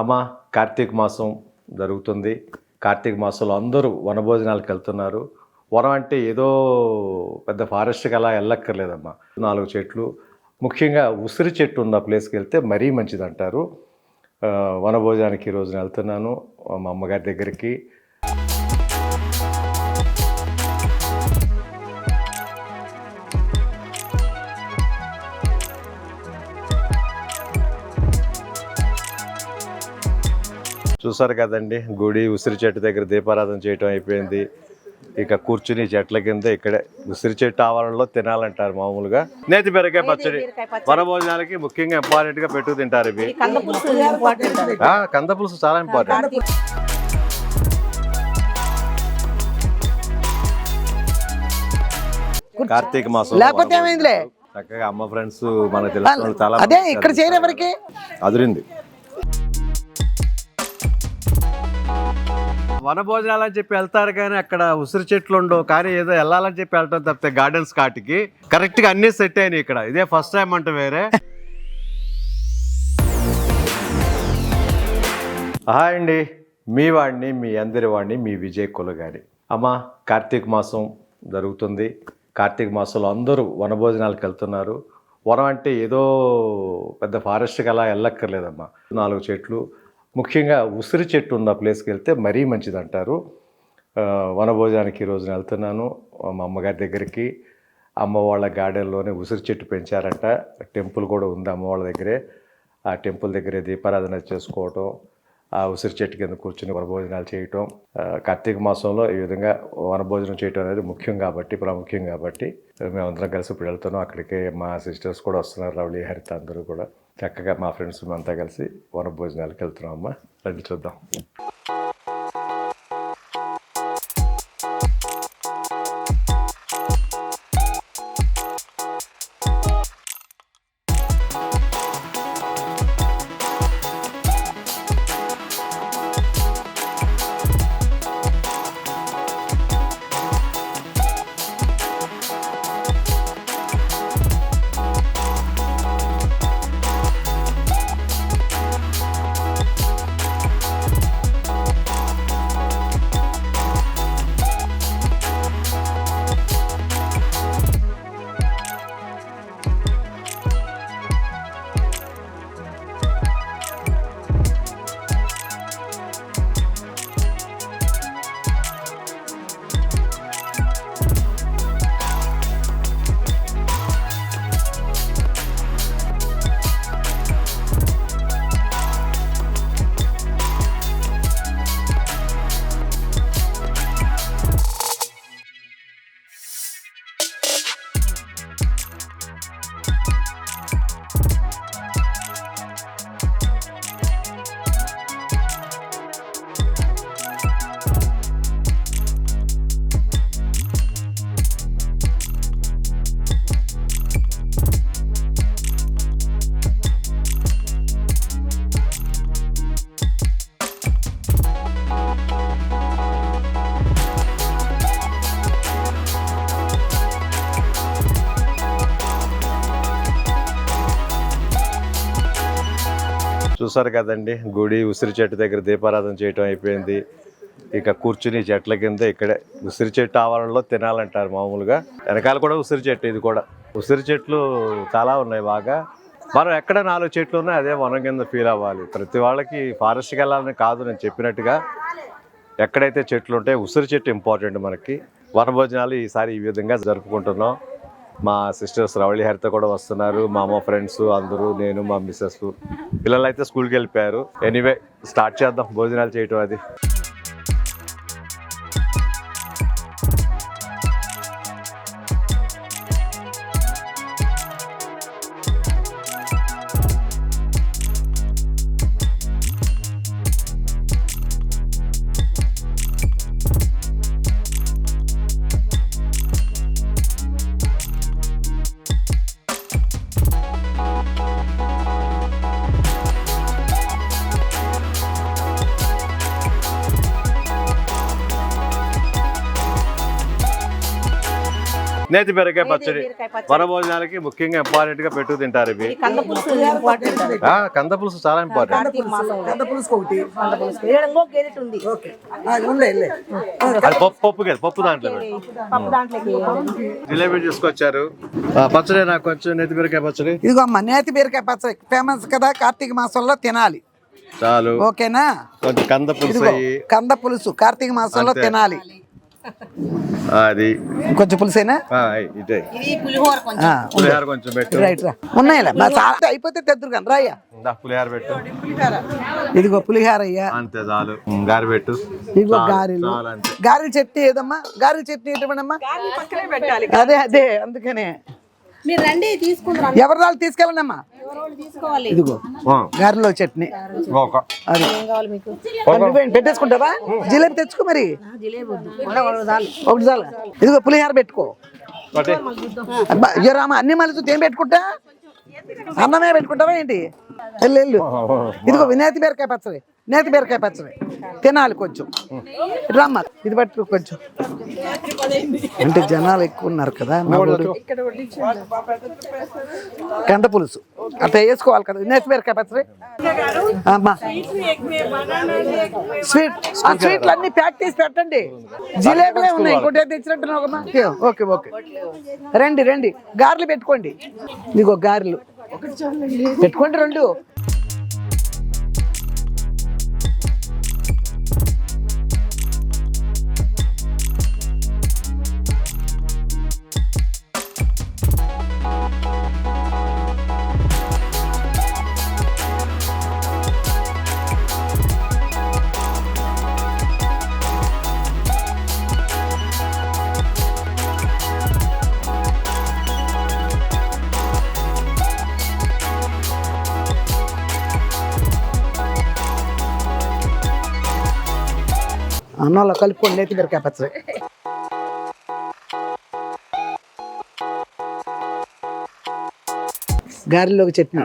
అమ్మ కార్తీక మాసం జరుగుతుంది. కార్తీక మాసంలో అందరూ వనభోజనాలకు వెళ్తున్నారు. వనం అంటే ఏదో పెద్ద ఫారెస్ట్కి అలా వెళ్ళక్కర్లేదమ్మా. నాలుగు చెట్లు. ముఖ్యంగా ఉసిరి చెట్టు ఉన్న ప్లేస్కి వెళ్తే మరీ మంచిది అంటారు వనభోజనానికి ఈ రోజున వెళ్తున్నాను మా అమ్మగారి దగ్గరికి. చూసారు కదండి గుడి ఉసిరి చెట్టు దగ్గర దీపారాధన చేయటం అయిపోయింది. ఇక కూర్చుని చెట్ల కింద ఇక్కడే ఉసిరి చెట్టు ఆవరణలో తినాలంటారు మామూలుగా. నేతి బీరకాయ పచ్చడి వనభోజనాలకి ముఖ్యంగా ఇంపార్టెంట్గా పెట్టు తింటారు ఇవి. కంద పులుసు ఇంపార్టెంట్ ఆ, కంద పులుసు చాలా ఇంపార్టెంట్ కార్తీక మాసం లేకపోతే? చక్కగా అమ్మ ఫ్రెండ్స్ మనకు వాళ్ళు చాలా అదే మంది ఇక్కడ చేయరు ఎవరికి? అదిరింది. వన భోజనాలు అని చెప్పి వెళ్తారు కానీ అక్కడ ఉసిరి చెట్లు ఉండవు కానీ ఏదో వెళ్ళాలని చెప్పి వెళ్ళటం తప్పితే గార్డెన్స్ కాటికి కరెక్ట్గా అన్ని సెట్ అయినాయి ఇక్కడ. ఇదే ఫస్ట్ టైం అంటే వేరే. హాయ్ అండి. మీ వాడిని మీ అందరి వాడిని మీ విజయ్ కులగాడి. అమ్మ కార్తీక మాసం జరుగుతుంది. కార్తీక మాసంలో అందరూ వనభోజనాలకు వెళ్తున్నారు. వనం అంటే ఏదో పెద్ద ఫారెస్ట్కి అలా వెళ్ళక్కర్లేదమ్మా. నాలుగు చెట్లు ముఖ్యంగా ఉసిరి చెట్టు ఉన్న ప్లేస్కి వెళ్తే మరీ మంచిది అంటారు ఆ, వనభోజనానికి ఈ రోజున వెళ్తున్నాను. మా అమ్మగారి దగ్గరికి. అమ్మ వాళ్ళ గార్డెన్లోనే ఉసిరి చెట్టు పెంచారంట. టెంపుల్ కూడా ఉంది అమ్మ వాళ్ళ దగ్గరే. ఆ టెంపుల్ దగ్గరే దీపారాధన చేసుకోవటం ఆ ఉసిరి చెట్టు కింద కూర్చుని వనభోజనాలు చేయటం. కార్తీక మాసంలో ఈ విధంగా వనభోజనం చేయటం అనేది ముఖ్యం కాబట్టి ప్రాముఖ్యం కాబట్టి మేమందరం కలిసి ఇప్పుడు వెళ్తున్నాం. అక్కడికి మా సిస్టర్స్ కూడా వస్తున్నారు. రవళి హరిత అందరూ కూడా. చక్కగా మా ఫ్రెండ్స్ అంతా కలిసి వనభోజనాలకు వెళ్తున్నాం అమ్మ. రండి చూద్దాం. చూసారు కదండి. గుడి ఉసిరి చెట్టు దగ్గర దీపారాధన చేయటం అయిపోయింది. ఇక కూర్చుని చెట్ల కింద ఇక్కడే ఉసిరి చెట్టు ఆవరణలో తినాలంటారు మామూలుగా. వెనకాల కూడా ఉసిరి చెట్టు ఇది కూడా. ఉసిరి చెట్లు చాలా ఉన్నాయి బాగా. మనం ఎక్కడ నాలుగు చెట్లు ఉన్నాయి అదే వనం కింద ఫీల్ అవ్వాలి. ప్రతి వాళ్ళకి ఫారెస్ట్కి వెళ్ళాలని కాదు నేను చెప్పినట్టుగా. ఎక్కడైతే చెట్లు ఉంటాయో ఉసిరి చెట్టు ఇంపార్టెంట్ మనకి. వనభోజనాలు ఈసారి ఈ విధంగా జరుపుకుంటున్నాం. మా సిస్టర్స్ రవళి హరిత కూడా వస్తున్నారు మా అమ్మ ఫ్రెండ్స్ అందరూ నేను మా మిస్సెస్ పిల్లలు అయితే స్కూల్కి వెళ్ళిపోయారు. ఎనీవే స్టార్ట్ చేద్దాం భోజనాలు చేయటం అది. నేతి బీరకాయ పచ్చడి. వనభోజనాలకి ముఖ్యంగా ఇంపార్టెంట్గా పెట్టు తింటారు ఇవి. కంద పులుసు చాలా ఇంపార్టెంట్ కంద పులుసు ఒకటి. అది పప్పు పప్పు కదా పప్పు దాంట్లో పప్పు దాంట్లోకి జిలేబీ తీసుకొచ్చారు ఆ, పచ్చడి నాకు కొంచెం నేతి బీరకాయ పచ్చడి. ఇదిగో అమ్మ నేతి బీరకాయ పచ్చడి. ఫేమస్ కదా కార్తీక మాసంలో తినాలి. చాలు. ఓకేనా? కొంచెం కంద పులుసు కంద పులుసు కార్తీక మాసంలో. తినాలి. అది. కొంచెం పులుసైనా? ఇదే. పులిహోర కొంచెం. ఆ, పులిహార కొంచెం పెట్టు. రైట్ రా. ఉన్నాయిలే. మా చాలా అయిపోతే తెద్దురు కానీ రాయ్యా పులిహార పెట్టు. ఇదిగో పులిహార. అయ్యా. అంతే చాలు. గారి పెట్టు. ఇదిగో గారెలు. గారెల చట్నీ ఏదమ్మా? గారెల చట్నీ ఎటువండమ్మా అదే అదే అందుకనే. మీరు రండి తీసుకుంటారు ఎవరి వాళ్ళు తీసుకెళ్ళండి అమ్మా ఇదిగో. ఆ, గారెలో చట్నీ. ఒక. అది. పెట్టేసుకుంటావా? జిలేబీ తెచ్చుకో మరి. ఒకటి చాలు. ఇదిగో పులిహార పెట్టుకో. అయ్యో రామ అన్ని మళ్ళీ ఏం పెట్టుకుంటా? అన్నమే పెట్టుకుంటావా ఏంటి? వెళ్ళు ఇదిగో నేతి బీరకాయ పచ్చడి. నేతి బీరకాయ పచ్చడి. తినాలి కొంచెం. రమ్మ. ఇది పట్టు కొంచెం. అంటే జనాలు ఎక్కువ ఉన్నారు కదా. కంద పులుసు. అట్లా వేసుకోవాలి కదా. నేతి బీరకాయ పచ్చడి. అమ్మా. స్వీట్. ఆ స్వీట్లు అన్ని ప్యాక్ చేసి పెట్టండి. జిలేబీలే ఉన్నాయి. ఇంకోటి తెచ్చినట్టున్నావు ఓకే ఓకే. రండి రండి. గారెలు పెట్టుకోండి. ఇదిగో గారెలు. పెట్టుకోండి రెండు. అన్నంలో కలుపుకోండి నేతి బీరకాయ గారెలోకి చట్నీ.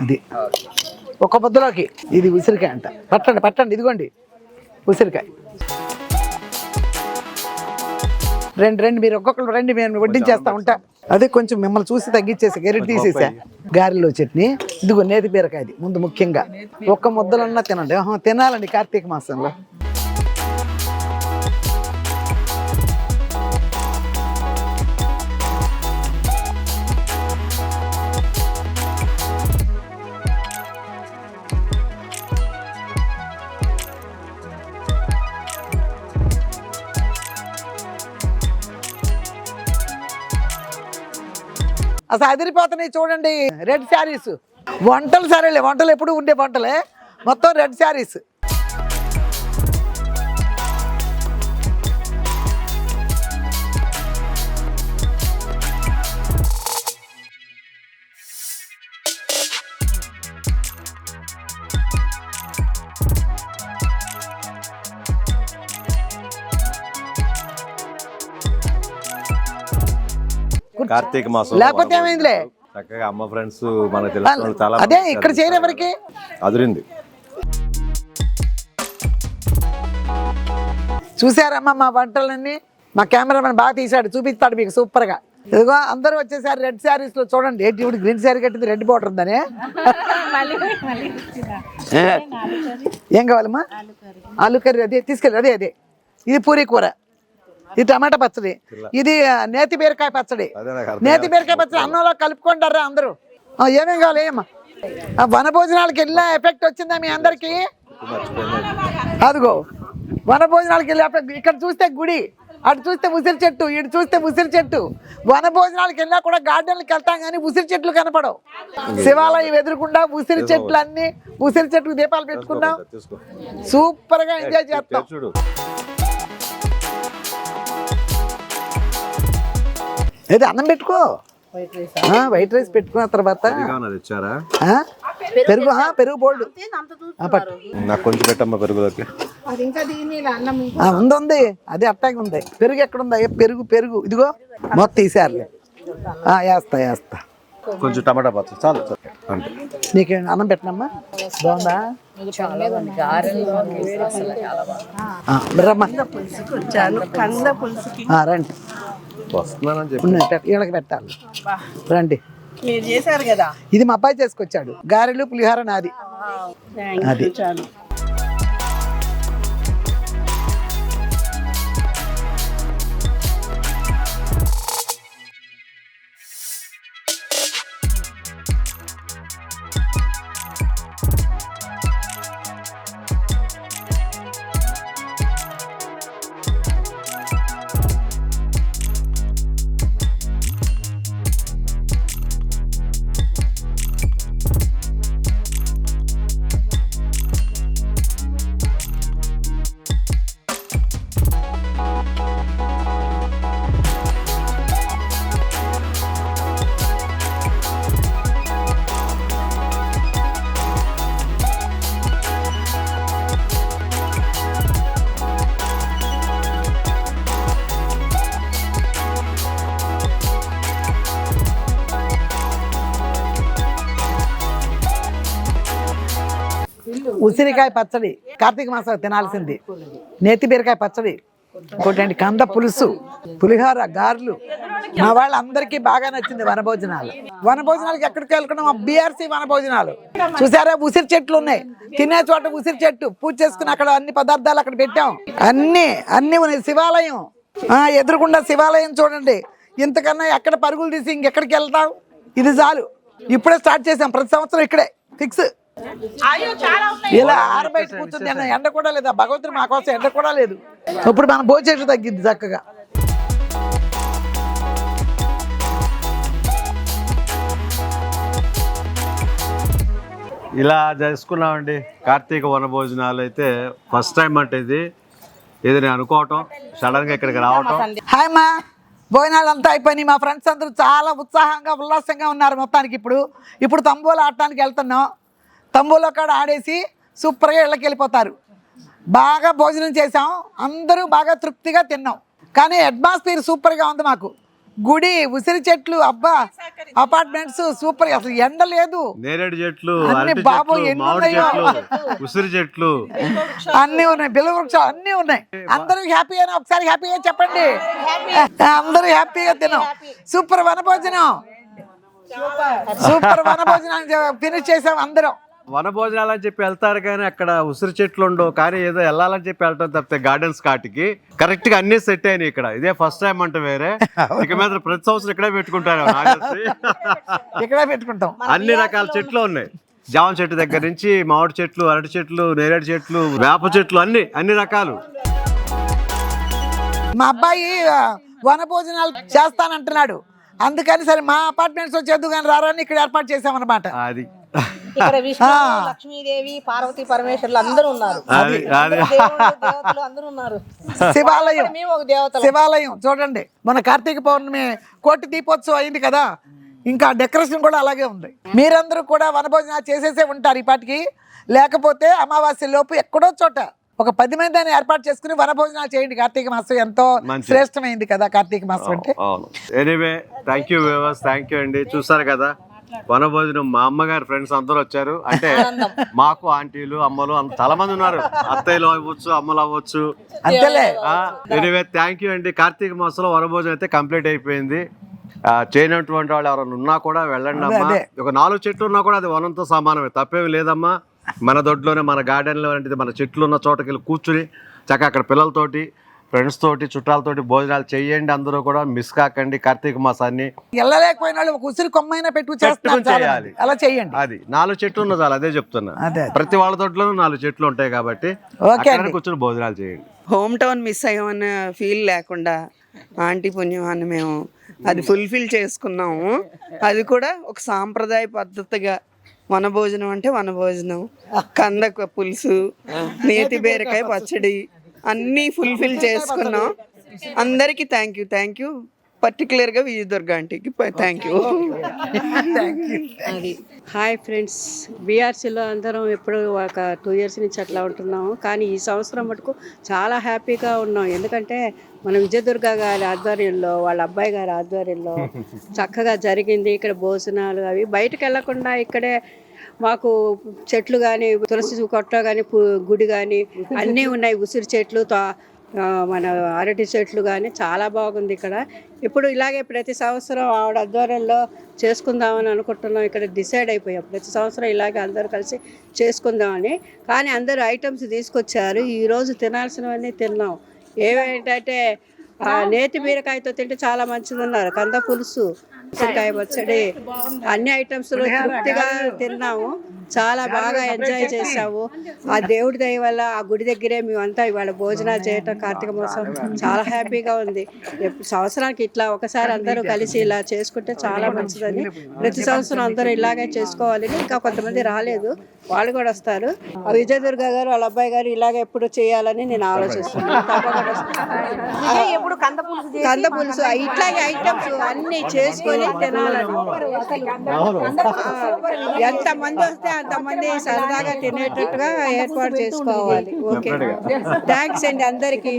అది. ఒక పొద్దులోకి. ఇది ఉసిరికాయ అంట. పట్టండి పట్టండి ఇదిగోండి. ఉసిరికాయ. రెండు రెండు మీరు ఒక్కొక్కరు రెండు మేము వడ్డించేస్తా ఉంటా. అదే కొంచెం మిమ్మల్ని చూసి తగ్గించేసి గెరిటి తీసేసా. గారెలో చట్నీ ఇదిగో నేతి బీరకాయది ముందు ముఖ్యంగా. ఒక్క ముద్దలన్నా తినండి. తినాలండి కార్తీక మాసంలో. అసలు అదిరిపోతున్నాయి చూడండి. రెడ్ శారీస్ వంటలు సరేలే వంటలు ఎప్పుడు ఉండే వంటలే. మొత్తం రెడ్ శారీస్ కార్తీక మాసం లేకపోతే ఏమైందిలే? చక్కగా అమ్మ ఫ్రెండ్స్ మనకు వాళ్ళు చాలా అదే ఇక్కడ. చేయరు ఎవరికి? అదిరింది. చూసారమ్మా మా వంటలన్నీ? మా కెమెరామెన్ బాగా తీశాడు చూపిస్తాడు మీకు సూపర్గా ఇదిగో అందరూ వచ్చేసారి రెడ్ శారీస్లో చూడండి. ఏంటి ఇప్పుడు గ్రీన్ శారీ కట్టింది రెడ్ బార్డర్ ఉందని? ఏం? కావాలమ్మా? ఆలు కర్రీ అదే తీసుకెళ్ళి అదే అదే. ఇది పూరీ కూర. ఇది టమాటా పచ్చడి. ఇది నేతి బీరకాయ పచ్చడి. నేతి బీరకాయ పచ్చడి అన్నంలో కలుపుకుంటారా అందరూ. ఏమేం కావాలి ఆ, వన భోజనాలకి వెళ్ళిన ఎఫెక్ట్ వచ్చిందా మీ అందరికీ? అదిగో వన భోజనాలకి వెళ్ళి ఇక్కడ చూస్తే గుడి అటు చూస్తే ఉసిరి చెట్టు ఇటు చూస్తే ఉసిరి చెట్టు. వన భోజనాలకి వెళ్ళినా కూడా గార్డెన్కి వెళ్తాం కానీ ఉసిరి చెట్లు కనపడవు. శివాలయం ఎదురుకుండా ఉసిరి చెట్లు అన్ని ఉసిరి చెట్టుకు దీపాలు పెట్టుకున్నాం. తీసుకో సూపర్గా ఎంజాయ్ చేస్తాం. ఏది అన్నం పెట్టుకో. ఆ, వైట్ రైస్ పెట్టుకున్న తర్వాత పెరుగు ఆ, పెరుగు బోల్డ్. నాకు కొంచెం పెట్టమ్మా పెరుగులోకి. అది ఇంకా దీని అన్నం ఆ, ఉంది ఉంది. అదే అట్టాగే ఉంది. పెరుగు ఎక్కడ ఉందా పెరుగు పెరుగు. ఇదిగో మొత్తం తీసేయాలి. ఆ, వేస్తా వేస్తా. కొంచెం టమాటా పచ్చడి చాలు నీకు అన్నం పెట్టినమ్మా? బాగుందా? ఆ, రమ్మా కంద పులుసుకి. ఆ, రండి. వస్తున్నానని చెప్పి. వీళ్ళకి పెట్టాలి రండి. మీరు చేశారు కదా? ఇది మా అబ్బాయి చేసుకొచ్చాడు. గారెలు పులిహార నాది. అది. ఉసిరికాయ పచ్చడి. కార్తీక మాసం తినాల్సింది. నేతి బీరకాయ పచ్చడి. ఇంకోటండి కంద పులుసు పులిహోర గారెలు. మా వాళ్ళందరికీ బాగా నచ్చింది వనభోజనాలు. వనభోజనాలకు ఎక్కడికి వెళ్తున్నాం బీఆర్సీ వనభోజనాలు. చూసారా? ఉసిరి చెట్లు ఉన్నాయి. తినే చోట ఉసిరి చెట్టు. పూజ చేసుకుని అక్కడ అన్ని పదార్థాలు అక్కడ పెట్టాం. అన్ని అన్ని ఉన్నాయి. శివాలయం. ఆ ఎదురుకుండా శివాలయం చూడండి. ఇంతకన్నా ఎక్కడ పరుగులు తీసి ఇంకెక్కడికి వెళ్తాం ఇది చాలు. ఇప్పుడే స్టార్ట్ చేసాం. ప్రతి సంవత్సరం ఇక్కడే. ఫిక్స్. ఇలా ఆరబయట కూర్చుంది అన్న ఎండ కూడా లేదు. ఆ భగవంతుడు మా కోసం ఎండ కూడా లేదు. ఇప్పుడు మన భోజనం తగ్గింది చక్కగా. ఇలా చేసుకున్నామండి. కార్తీక వనభోజనాలు అయితే ఫస్ట్ టైం అంటే ఇది. ఇది నేను అనుకోవటం. సడన్గా ఇక్కడికి రావటం. హాయ్ మా భోజనాలు అంతా అయిపోయినాయి. మా ఫ్రెండ్స్ అందరూ చాలా ఉత్సాహంగా ఉల్లాసంగా ఉన్నారు మొత్తానికి ఇప్పుడు. ఇప్పుడు తంబూలు ఆడటానికి వెళ్తున్నాం. తంబూలో కాడ ఆడేసి సూపర్గా ఇళ్ళకి వెళ్ళిపోతారు. బాగా భోజనం చేసాం అందరూ బాగా తృప్తిగా తిన్నాం. కానీ అట్మాస్ఫియర్ సూపర్గా ఉంది మాకు. గుడి ఉసిరి చెట్లు అబ్బా అపార్ట్మెంట్స్ సూపర్ అసలు ఎండ లేదు. నేరేడు చెట్లు బాబు ఎన్ని ఉన్నాయో. ఉసిరి చెట్లు. అన్ని ఉన్నాయి. బిల్ల వృక్షాలు అన్ని ఉన్నాయి. అందరూ హ్యాపీ అని ఒకసారి హ్యాపీగా చెప్పండి. అందరూ హ్యాపీగా తిన్నాం. సూపర్ వనభోజనం. సూపర్ వనభోజనం ఫినిష్ చేసాం అందరం. వనభోజనాలు అని చెప్పి వెళ్తారు కానీ అక్కడ ఉసిరి చెట్లు ఉండవు కానీ ఏదో వెళ్ళాలని చెప్పి వెళ్ళటం తప్పితే గార్డెన్స్ కాటికి కరెక్ట్గా అన్ని సెట్ అయినాయి ఇక్కడ. ఇదే ఫస్ట్ టైం అంటే వేరే. ఇక మీద ప్రతి సంవత్సరం ఇక్కడే పెట్టుకుంటారు. ఇక్కడే పెట్టుకుంటాం. అన్ని రకాల చెట్లు ఉన్నాయి. జామ చెట్టు దగ్గర నుంచి మామిడి చెట్లు అరటి చెట్లు నేరేడు చెట్లు వేప చెట్లు అన్ని అన్ని రకాలు. మా అబ్బాయి ఆ, వనభోజనాలు చేస్తానంటున్నాడు. అందుకని సరే మా అపార్ట్మెంట్స్ వచ్చేద్దు కానీ రారని ఇక్కడ ఏర్పాటు చేసామన్నమాట అది. ఇక్కడ విష్ణు లక్ష్మీదేవి పార్వతీ పరమేశ్వరులు అందరూ ఉన్నారు. దేవతలు అందరూ ఉన్నారు. శివాలయం. మేము ఒక దేవతలు. శివాలయం చూడండి. మన కార్తీక పౌర్ణమి కోటి దీపోత్సవం అయింది కదా. ఇంకా డెకరేషన్ కూడా అలాగే ఉంది. మీరందరూ కూడా వనభోజనాలు చేసేసే ఉంటారు ఈ పాటికి. లేకపోతే అమావాస్య లోపు ఎక్కడో చోట ఒక పది మందిని ఏర్పాటు చేసుకుని వనభోజనాలు చేయండి. కార్తీక మాసం ఎంతో. శ్రేష్టమైంది కదా కార్తీక మాసం అంటే. అవును. Anyway thank you viewers thank you అండి. చూసారు కదా? వనభోజనం మా అమ్మగారి ఫ్రెండ్స్ అందరూ వచ్చారు. అంటే మాకు ఆంటీలు అమ్మలు అంత చాలా మంది ఉన్నారు. అత్తయ్యలు అవ్వచ్చు అమ్మలు అవ్వచ్చు. ఎనీవే థ్యాంక్ యూ అండి. కార్తీక మాసంలో వనభోజనం అయితే కంప్లీట్ అయిపోయింది. ఆ, చేయనటువంటి వాళ్ళు ఎవరైనా ఉన్నా కూడా వెళ్ళండి అమ్మా. ఒక నాలుగు చెట్లు ఉన్నా కూడా అది వనంతో సమానమే. తప్పేమి లేదమ్మా. మన దొడ్లోనే మన గార్డెన్లో లాంటిది మన చెట్లు ఉన్న చోటకి వెళ్ళి కూర్చుని చక్కగా అక్కడ పిల్లలతోటి ఫ్రెండ్స్ తోటి చుట్టాలతోటి భోజనాలు చేయండి అందరూ కూడా మిస్ కాకండి. కార్తీక మాసాన్ని వెళ్ళలేకపోయిన వాళ్ళు ఒక ఉసిరి కొమ్మైనా పెట్టు చేయాలి. అలా చేయండి. అది నాలుగు చెట్లు ఉన్న చాలు అదే చెప్తున్నా. ప్రతి వాళ్ళ తోటలోనూ నాలుగు చెట్లు ఉంటాయి కాబట్టి కూర్చొని భోజనాలు చేయండి. హోమ్ టౌన్ మిస్ అయ్యామన్న ఫీల్ లేకుండా ఆంటీ పుణ్యమాన్ని మేము అది ఫుల్ఫిల్ చేసుకున్నాము. అది కూడా ఒక సాంప్రదాయ పద్ధతిగా వనభోజనం అంటే వనభోజనం కంద పులుసు నేతి బీరకాయ పచ్చడి అన్నీ ఫుల్ఫిల్ చేసుకున్నాం. అందరికీ థ్యాంక్ యూ థ్యాంక్ యూ పర్టికులర్గా విజయదుర్గ ఆంటీకి థ్యాంక్ యూ అది. హాయ్ ఫ్రెండ్స్ బీఆర్సీలో అందరం ఎప్పుడు ఒక టూ ఇయర్స్ నుంచి అట్లా ఉంటున్నాము. కానీ ఈ సంవత్సరం మటుకు చాలా హ్యాపీగా ఉన్నాం. ఎందుకంటే మన విజయదుర్గ గారి ఆధ్వర్యంలో వాళ్ళ అబ్బాయి గారి ఆధ్వర్యంలో చక్కగా జరిగింది. ఇక్కడ భోజనాలు అవి. బయటకు వెళ్ళకుండా ఇక్కడే మాకు చెట్లు కానీ తులసి కొట్ట కానీ గుడి కానీ అన్నీ ఉన్నాయి. ఉసిరి చెట్లు మన అరటి చెట్లు కానీ చాలా బాగుంది ఇక్కడ. ఇప్పుడు ఇలాగే ప్రతి సంవత్సరం ఆవిడ ఆధ్వర్యంలో చేసుకుందామని అనుకుంటున్నాం. ఇక్కడ డిసైడ్ అయిపోయాం. ప్రతి సంవత్సరం ఇలాగే అందరూ కలిసి చేసుకుందామని. కానీ అందరూ ఐటమ్స్ తీసుకొచ్చారు. ఈరోజు తినాల్సినవన్నీ తిన్నాం. ఏమేంటంటే నేతి బీరకాయతో తింటే చాలా మంచిది ఉన్నారు కంద పులుసు. ఉసిరికాయ పచ్చడి అన్ని ఐటమ్స్ తృప్తిగా తిన్నాము. చాలా బాగా ఎంజాయ్ చేసాము ఆ దేవుడి దయ వల్ల ఆ గుడి దగ్గరే మేమంతా ఇవాళ భోజనాలు చేయటం కార్తీక మాసం చాలా హ్యాపీగా ఉంది. సంవత్సరానికి ఇట్లా ఒకసారి అందరూ కలిసి ఇలా చేసుకుంటే చాలా మంచిదని. ప్రతి సంవత్సరం అందరూ ఇలాగే చేసుకోవాలని ఇంకా కొంతమంది రాలేదు. వాళ్ళు కూడా వస్తారు. ఆ విజయదుర్గ గారు వాళ్ళ అబ్బాయి గారు ఇలాగే ఎప్పుడు చేయాలని నేను ఆలోచిస్తున్నాను. ఎప్పుడు కంద పులుసు చేసి కంద పులుసు ఇట్లాగే ఐటమ్స్ అన్ని చేసుకొని తినాలని. ఎంత మంది వస్తే అంత మంది సరదాగా తినేటట్టుగా ఏర్పాటు చేసుకోవాలి. ఓకే. థ్యాంక్స్ అండి అందరికీ.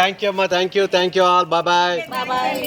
థ్యాంక్ యూ అమ్మా. Thank you thank you all bye